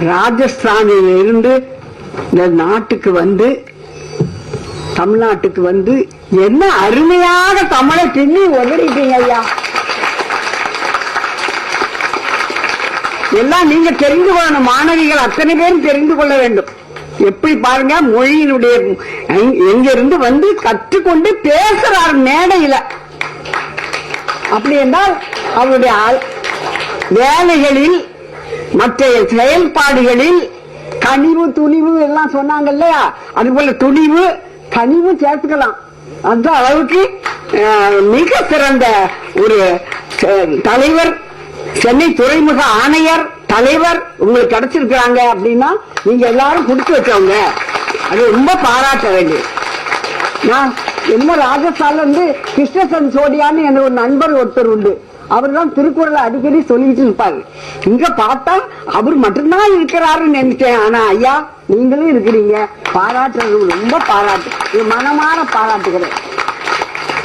ராஜஸ்தானில் இருந்து இந்த நாட்டுக்கு வந்து தமிழ்நாட்டுக்கு வந்து என்ன அருமையாக தமிழை பின்னி உதறிட்டீங்க ஐயா. எல்லாம் நீங்க தெரிந்து கொள்ளணும். மாணவிகள் அத்தனை பேரும் தெரிந்து கொள்ள வேண்டும். எப்படி பாருங்க மொழியினுடைய எங்க- எங்கிருந்து வந்து கற்றுக்கொண்டு பேசுறார் மேடையில. அப்படி என்றால் அவருடைய வேலைகளில் மற்ற செயல்பாடுகளில் கனிவு துணிவு எல்லாம் சொன்னாங்க இல்லையா? அது போல துணிவு கனிவு சேர்த்துக்கலாம். அந்த அளவுக்கு மிக சிறந்த ஒரு தலைவர் சென்னை துறைமுக ஆணையர் தலைவர் உங்களுக்கு கிடைச்சிருக்கிறாங்க அப்படின்னா நீங்க எல்லாரும் கொடுத்து வச்சவங்க. அது ரொம்ப பாராட்ட வேண்டியது. நான் என்ன ராஜஸ்தான்ல இருந்து கிருஷ்ணசன் சோடியான்னு எனக்கு ஒரு நண்பர் ஒருத்தர் உண்டு. அவர் தான் திருக்குறளை அடிக்கடி சொல்லிட்டு இருப்பாரு. இங்க பார்த்தா அவர் மட்டும்தான் இருக்கிறாருன்னு நினைச்சேன். ஆனா ஐயா நீங்களும் இருக்கிறீங்க. பாராட்டுறது ரொம்ப பாராட்டு. மனமான பாராட்டுகிறேன்